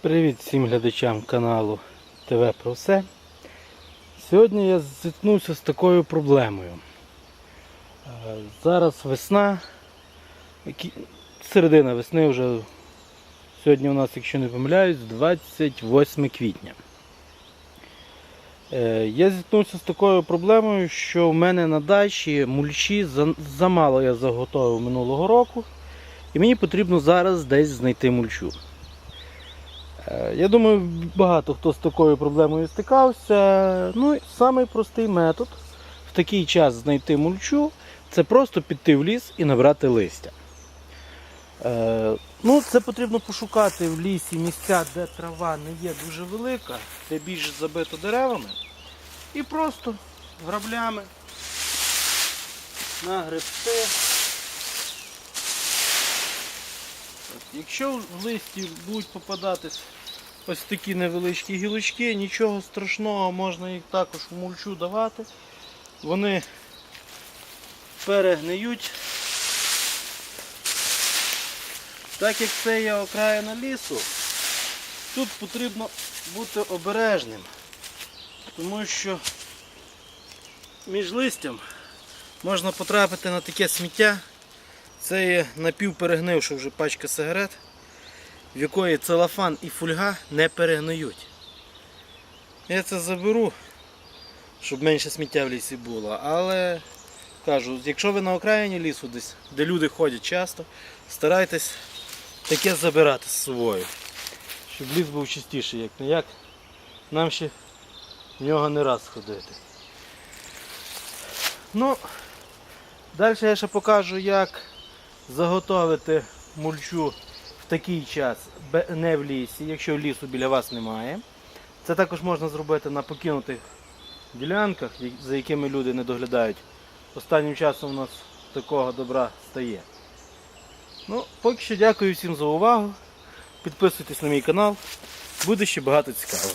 Привіт всім глядачам каналу ТВ про все. Сьогодні я зіткнувся з такою проблемою. Е, Зараз весна, середина весни вже сьогодні у нас, якщо не помиляюсь, 28 квітня. Е, Я зіткнувся з такою проблемою, що в мене на дачі мульчі замало я заготовив минулого року, і мені потрібно зараз десь знайти мульчу. Е, Я думаю, багато хто з такою проблемою стикався. Ну, самий простий метод в такий час знайти мульчу це просто піти в ліс і набрати листя. Е, ну, це потрібно пошукати в лісі місця, де трава не є дуже велика, де більш забито деревами. І просто граблями нагребти. Якщо в листі будуть попадатись ось такі невеличкі гілочки, нічого страшного, можна їх також в мульчу давати. Вони перегниють. Так як це є окраїна лісу, тут потрібно бути обережним, тому що між листям можна потрапити на таке сміття. Це є напівперегнивша вже пачка сигарет, в якої целофан і фольга не перегниють. Я це заберу, щоб менше сміття в лісі було. Але кажу, якщо ви на окраїні лісу десь, де люди ходять часто, старайтесь таке забирати з собою. Щоб ліс був чистіший, як не як. Нам ще в нього не раз ходити. Ну, далі я ще покажу, як заготовити мульчу в такий час не в лісі, якщо лісу біля вас немає. Це також можна зробити на покинутих ділянках, за якими люди не доглядають. Останнім часом у нас такого добра стає. Ну, поки що дякую всім за увагу. Підписуйтесь на мій канал. Буде ще багато цікавого.